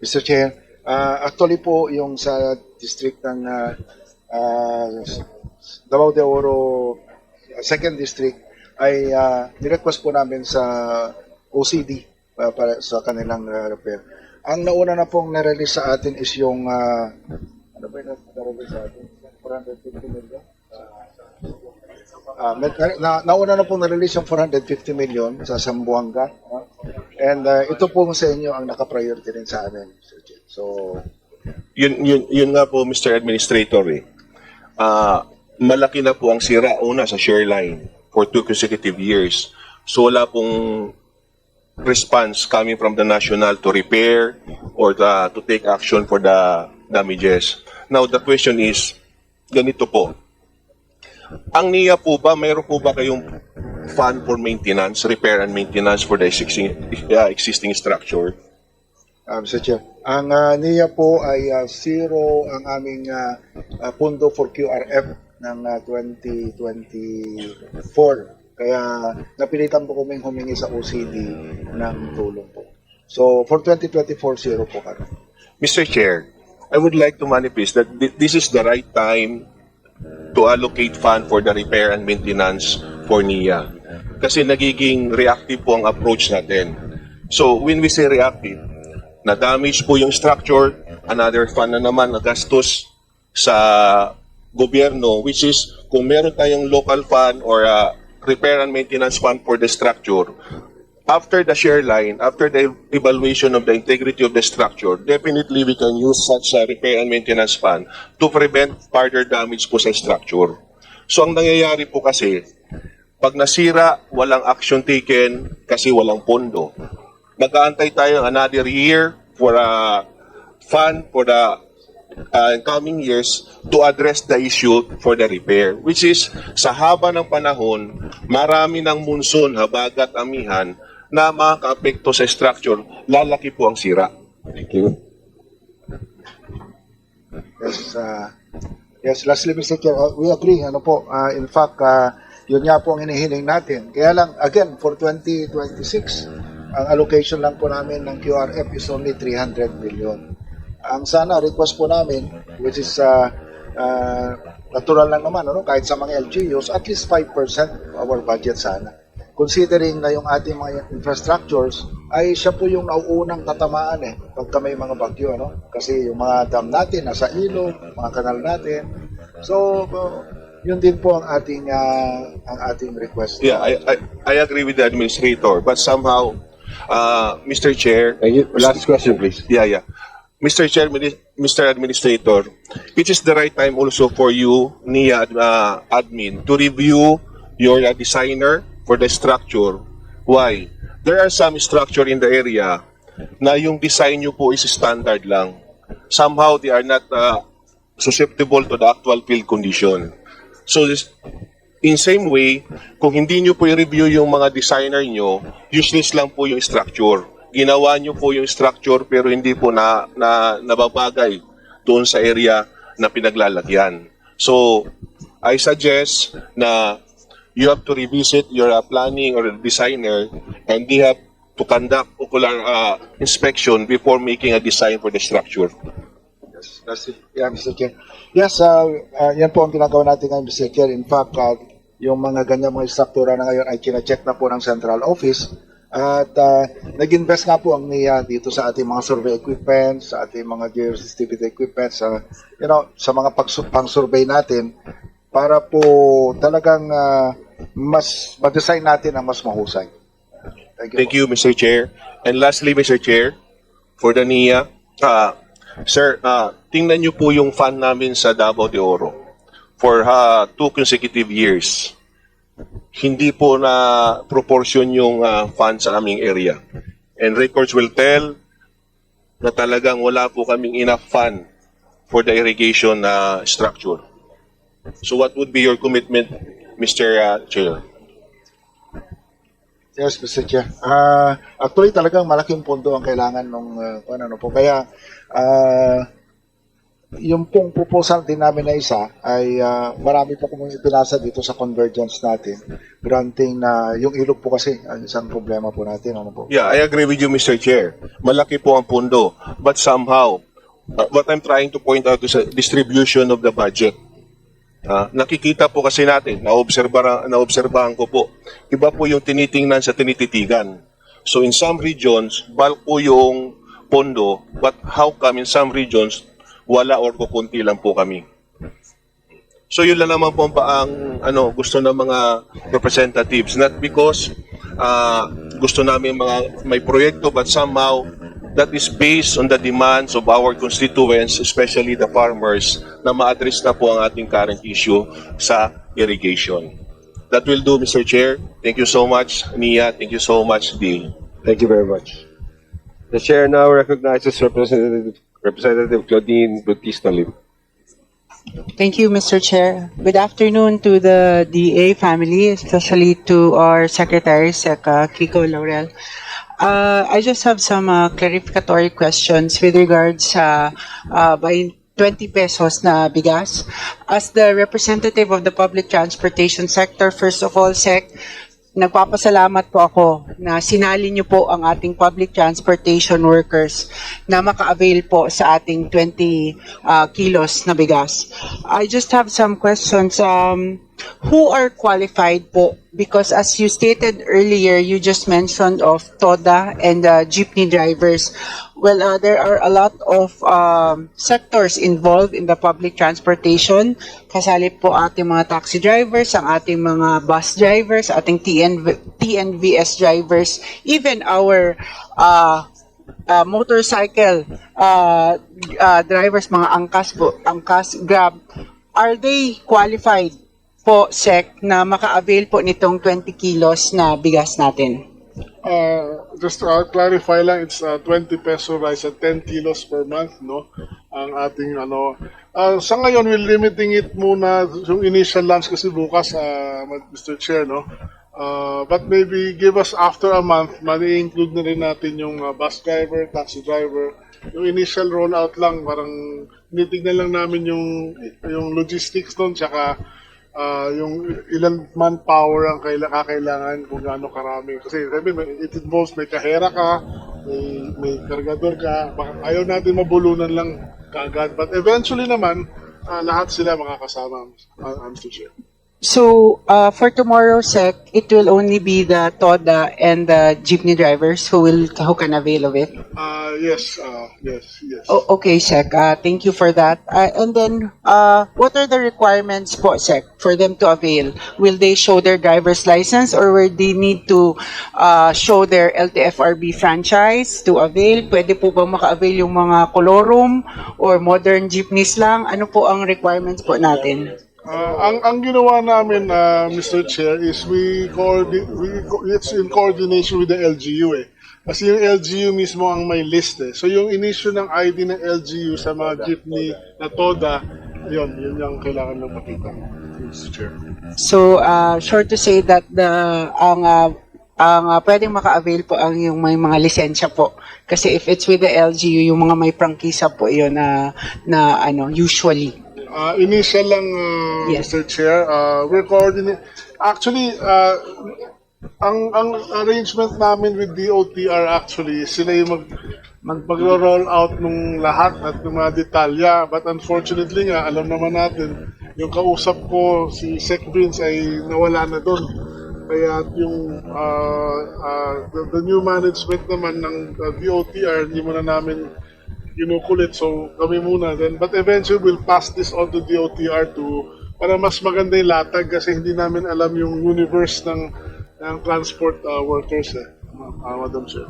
Mr. Chair, ah, actually po yung sa district ng ah, ah, Davao de Oro ah, second district ay uh, nirequest po namin sa OCD ah, para sa kanilang ah, repair. Ang nauna na pong na-release sa atin is yung ah, ano ba yung na-release sa atin? 450 million? May- na, nauna na pong na-release yung 450 million sa Sambuanga. ah. And ah, ito po sa inyo ang naka-priority rin sa amin. So, Yun, yun, yun nga po, Mr. Administrator, eh. Ah, malaki na po ang sira una sa share line for two consecutive years. So wala pong response coming from the national to repair or the, to take action for the damages. Now, the question is, ganito po. Ang NIA po ba, mayroon po ba kayong fund for maintenance, repair and maintenance for the existing, uh, existing structure? ah, Mr. Chair, ang ah, NIA po ay ah, zero ang aming ah, ah, pundo for QRF ng ah, 2024. Kaya napilitan po kaming humingi sa OCD ng tulong po. So, for 2024, zero po kami. Mr. Chair, I would like to manifest that thi- this is the right time to allocate fund for the repair and maintenance for NIA. Kasi nagiging reactive po ang approach natin. So, when we say reactive, na-damage po yung structure, another fund na naman na gastos sa gobyerno, which is kung meron tayong local fund or uh, repair and maintenance fund for the structure, after the share line, after the evaluation of the integrity of the structure, definitely we can use such a repair and maintenance fund to prevent further damage po sa structure. So ang nangyayari po kasi, pag nasira, walang action taken kasi walang pondo. Mag-aantay tayo another year for a fund for the uh, coming years to address the issue for the repair. Which is, sa haba ng panahon, marami ng monsoon, habagat, amihan, na makaka-apekto sa structure, lalaki po ang sira. Thank you. Yes, uh, yes, lastly, Mr. Chair, uh, we agree. Ano po, uh, in fact, uh, yun nga po ang hinihiling natin. Kaya lang, again, for 2026, ang allocation lang po namin ng QRF is only 300 million. Ang sana, request po namin, which is uh, uh, natural lang naman, ano, kahit sa mga LGUs, at least 5% of our budget sana. Considering na yung ating mga infrastructures, ay siya po yung nauunang tatamaan eh, pagka may mga bagyo, ano? Kasi yung mga dam natin, nasa ilog, mga kanal natin. So, uh, yun din po ang ating uh, ang ating request. Yeah, I, I, I agree with the administrator, but somehow, uh, Mr. Chair, Thank you. Last question, please. Yeah, yeah. Mr. Chair, Mr. Administrator, it is the right time also for you, NIA uh, admin, to review your uh, designer for the structure. Why? There are some structure in the area na yung design nyo po is standard lang. Somehow they are not uh, susceptible to the actual field condition. So this, in same way, kung hindi nyo po i-review yung mga designer nyo, useless lang po yung structure. Ginawa nyo po yung structure pero hindi po na, na nababagay doon sa area na pinaglalagyan. So, I suggest na you have to revisit your uh, planning or designer and they have to conduct ocular uh, inspection before making a design for the structure. Yes, that's it. Yeah, Mr. Chair. Yes, uh, uh, yan po ang ginagawa natin ngayon, Mr. Chair. In fact, uh, yung mga ganyan mga struktura na ngayon ay kina-check na po ng central office. At uh, nag-invest nga po ang NIA dito sa ating mga survey equipment, sa ating mga geosensitivity equipment, sa, you know, sa mga pang-survey natin para po talagang uh, mas ma-design natin ang mas mahusay. Thank you. Thank you, Mr. Chair. And lastly, Mr. Chair, for the NIA, uh, sir, uh, tingnan niyo po yung fund namin sa Davao de Oro for uh, two consecutive years. Hindi po na proportion yung uh, fund sa aming area. And records will tell na talagang wala po kaming enough fund for the irrigation uh, structure. So what would be your commitment, Mr. uh, Chair? Yes, Mr. Chair. Ah, actually talagang malaking pondo ang kailangan ng ano po. Kaya ah, yung pong proposal din namin na isa ay ah, marami po kung ipinasa dito sa convergence natin. Granting na yung ilog po kasi ang isang problema po natin. Ano po? Yeah, I agree with you, Mr. Chair. Malaki po ang pundo. But somehow, uh, what I'm trying to point out is a distribution of the budget. Ah, nakikita po kasi natin, naobserbahan, naobserbahan ko po, iba po yung tinitingnan sa tinititigan. So in some regions, bulk po yung pondo, but how come in some regions, wala or kukunti lang po kami? So yun lang naman po ang ang ano, gusto ng mga representatives. Not because ah, gusto namin mga may proyekto but somehow that is based on the demands of our constituents, especially the farmers, na ma-address na po ang ating current issue sa irrigation. That will do, Mr. Chair. Thank you so much, Nia. Thank you so much, Dee. Thank you very much. The chair now recognizes Representative, Representative Claudine Bautista Lim. Thank you, Mr. Chair. Good afternoon to the DA family, especially to our Secretary, Seka Kiko Laurel. Uh, I just have some uh, clarificatory questions with regards sa uh, by 20 pesos na bigas. As the representative of the public transportation sector, first of all, Sec, nagpapasalamat po ako na sinali niyo po ang ating public transportation workers na maka-avail po sa ating 20 uh, kilos na bigas. I just have some questions. Um, who are qualified po? Because as you stated earlier, you just mentioned of TODA and uh, jeepney drivers. Well, uh, there are a lot of um, sectors involved in the public transportation. Kasali po ating mga taxi drivers, ang ating mga bus drivers, ating TNV, TNVS drivers, even our uh, uh, motorcycle uh, uh, drivers, mga angkas po, angkas, grab, are they qualified po, SEC, na maka-avail po nitong 20 kilos na bigas natin? Uh, just to clarify lang, it's uh, 20 peso rice at 10 kilos per month, no? Ang ating ano. Uh, sa ngayon, we're limiting it muna yung initial launch kasi bukas, uh, Mr. Chair, no? Uh, but maybe give us after a month, mani-include na rin natin yung uh, bus driver, taxi driver. Yung initial rollout lang, parang tinitignan lang namin yung yung logistics doon, tsaka ah, yung ilan manpower ang kaila, kakailangan kung gaano karami. Kasi sabi, it involves may kahera ka, may, may kargador ka, ayaw natin mabulunan lang kaagad. But eventually naman, ah, lahat sila makakasama, uh, Mr. Chair. So, uh, for tomorrow, SEC, it will only be the TODA and the jeepney drivers who will who can avail of it. Uh, yes, uh, yes, yes. Oh, okay, Sec. Uh, thank you for that. Uh, and then, uh, what are the requirements po, Sec, for them to avail? Will they show their driver's license or will they need to uh, show their LTFRB franchise to avail? Pwede po ba maka-avail yung mga colorum or modern jeepneys lang? Ano po ang requirements po natin? Uh, ang ang ginawa namin, uh, Mr. Chair, is we, coordi- we co- it's in coordination with the LGU eh. Kasi yung LGU mismo ang may list eh. So yung inisyu ng ID ng LGU sa mga jeepney na TODA, yun, yun yung kailangan lang makita. Mr. Chair. So, uh, sure to say that the ang uh, ang uh, pwedeng maka-avail po ang yung may mga lisensya po. Kasi if it's with the LGU, yung mga may prangkisa po yun na na ano usually. Uh, initial lang, uh, Yes. Mr. Chair, uh, we're coordinating. Actually, uh, ang ang arrangement namin with DOTR actually, sila yung mag, mag magro-roll out nung lahat at ng mga detalya. But unfortunately nga, alam naman natin, yung kausap ko, si Sec Vince ay nawala na doon. Kaya yung uh, uh, the, the new management naman ng uh, DOTR, hindi mo na namin kinukulit. So kami muna then. But eventually we'll pass this on to DOTR to para mas maganda yung latag kasi hindi namin alam yung universe ng ng transport uh, workers eh. Uh, Madam Chair.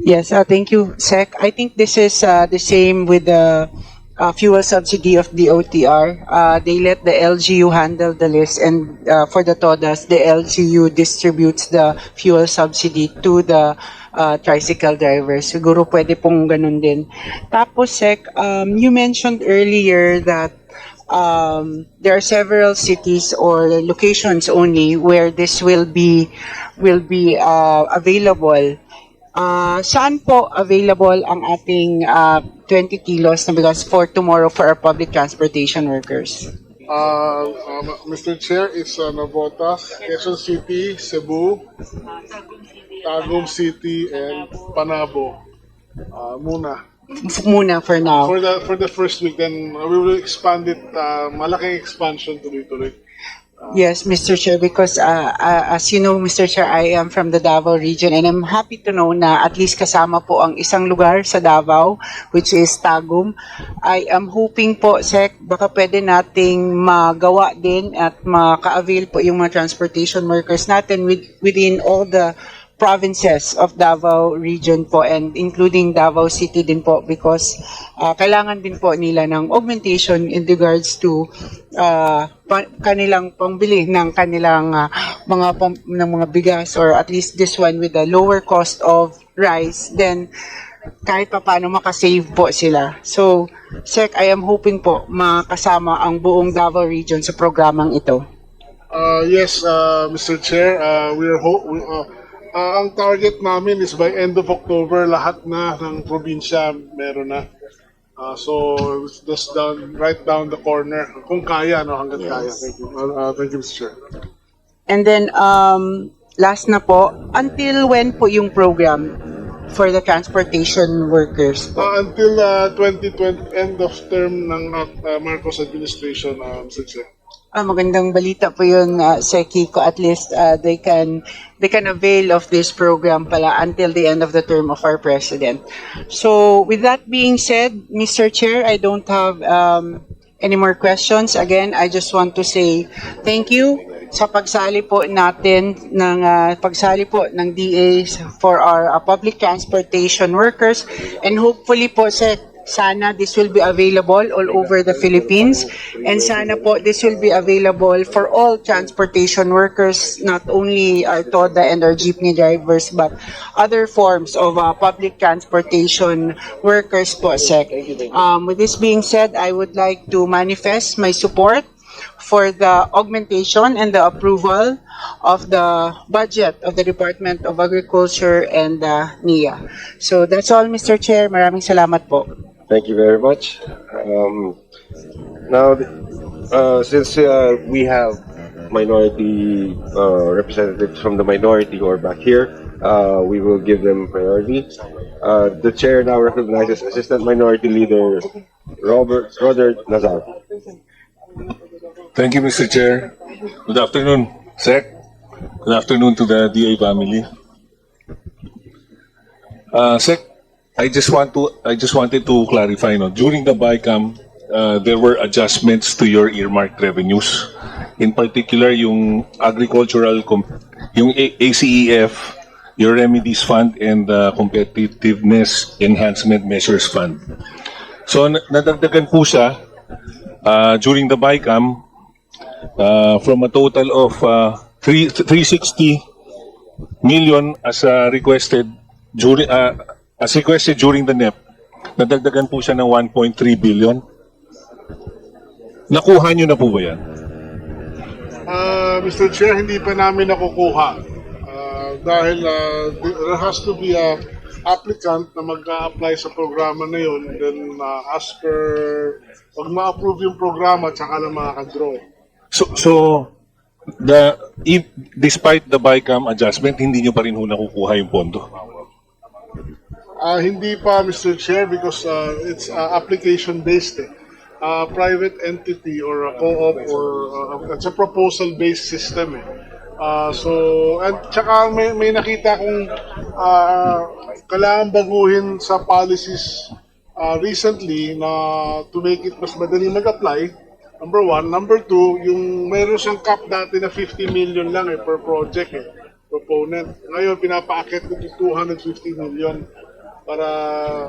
Yes, uh, thank you, Sec. I think this is uh, the same with the uh, fuel subsidy of the OTR. Uh, they let the LGU handle the list, and uh, for the TODAS, the LGU distributes the fuel subsidy to the uh, tricycle drivers. Siguro pwede pong ganun din. Tapos, Sec, um, you mentioned earlier that um, there are several cities or locations only where this will be will be uh, available. Uh, saan po available ang ating uh, 20 kilos na bigas for tomorrow for our public transportation workers. Uh, um, Mr. Chair, it's uh, Navotas, Quezon City, Cebu, Tagum City, and Panabo. Uh, muna. Muna for now. For the for the first week, then we will expand it. Uh, malaking expansion tuloy-tuloy. Yes, Mr. Chair, because uh, uh, as you know, Mr. Chair, I am from the Davao region and I'm happy to know na at least kasama po ang isang lugar sa Davao, which is Tagum. I am hoping po, Sec, baka pwede nating magawa din at maka-avail po yung mga transportation workers natin with, within all the provinces of Davao region po and including Davao City din po because uh, kailangan din po nila ng augmentation in regards to uh, pa- kanilang pangbili ng kanilang uh, mga pam- ng mga bigas or at least this one with a lower cost of rice then kahit pa paano makasave po sila. So, Sec, I am hoping po makasama ang buong Davao region sa programang ito. Uh, yes, uh, Mr. Chair, uh, we are ho- we, uh, uh, ang target namin is by end of October lahat na ng probinsya meron na. Uh, so just down right down the corner kung kaya no hangga't kaya. Thank you. Uh, thank you, Mr. Chair. And then, um, last na po, until when po yung program for the transportation workers po? Uh, until uh, 2020 end of term ng uh, Marcos administration, uh, Mr. Chair. Ah, magandang balita po yun, uh, Sir Kiko. At least uh, they can they can avail of this program pala until the end of the term of our president. So, with that being said, Mr. Chair, I don't have um, any more questions. Again, I just want to say thank you sa pagsali po natin ng uh, pagsali po ng DA for our uh, public transportation workers and hopefully po Sir sana this will be available all over the Philippines and sana po this will be available for all transportation workers not only our TODA and our jeepney drivers but other forms of uh, public transportation workers po sec. Um, with this being said I would like to manifest my support for the augmentation and the approval of the budget of the Department of Agriculture and uh, NIA. So that's all Mr. Chair. Maraming salamat po. Thank you very much. Um, now, uh, since uh, we have minority uh, representatives from the minority who are back here, uh, we will give them priority. Uh, the chair now recognizes Assistant Minority Leader Robert Robert Nazar. Thank you, Mr. Chair. Good afternoon, Sec. Good afternoon to the DA family. Uh, Sec, I just want to, I just wanted to clarify, no, during the BICAM, uh, there were adjustments to your earmarked revenues. In particular, yung agricultural, yung ACEF, your remedies fund, and the competitiveness enhancement measures fund. So, na- nadagdagan po siya uh, during the BICAM uh, from a total of uh, three, 360 million as uh, requested during uh, as requested during the NEP. Nadagdagan po siya ng 1.3 billion. Nakuha niyo na po ba yan? Uh, Mr. Chair, hindi pa namin nakukuha. Uh, dahil uh, there has to be a applicant na mag-apply sa programa na yun. Then, uh, as per, pag ma-approve yung programa, tsaka lang makakadraw. So, so the if, despite the BICAM adjustment, hindi niyo pa rin ho nakukuha yung pondo. Ah, hindi pa, Mr. Chair, because uh, it's uh, application-based. Eh. Uh, private entity or a co-op or uh, it's a proposal-based system. Eh. Ah, so, at saka may, may nakita kong uh, kailangan baguhin sa policies uh, recently na to make it mas madali mag-apply. Number one. Number two, yung mayroon siyang cap dati na 50 million lang eh, per project eh, proponent. Ngayon, pinapaakit ko to 250 million para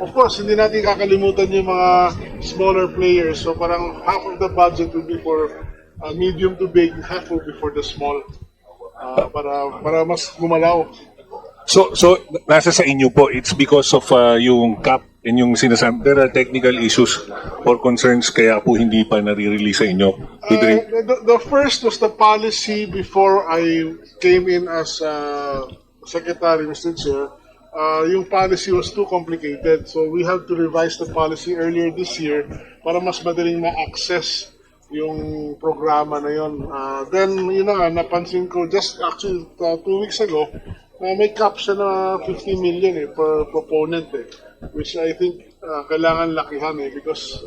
of course hindi natin kakalimutan yung mga smaller players so parang half of the budget will be for uh, medium to big half will be for the small uh, para para mas gumalaw So, so nasa sa inyo po, it's because of uh, yung cap and yung sinasabi, there are technical issues or concerns kaya po hindi pa nare-release sa inyo. Uh, the, the first was the policy before I came in as uh, secretary, Mr. Chair. Uh, yung policy was too complicated. So we have to revise the policy earlier this year para mas madaling ma-access yung programa na yon. Uh, then, yun na nga, napansin ko just actually uh, two weeks ago, na may cap siya na 50 million eh, per proponent eh. Which I think uh, kailangan lakihan eh because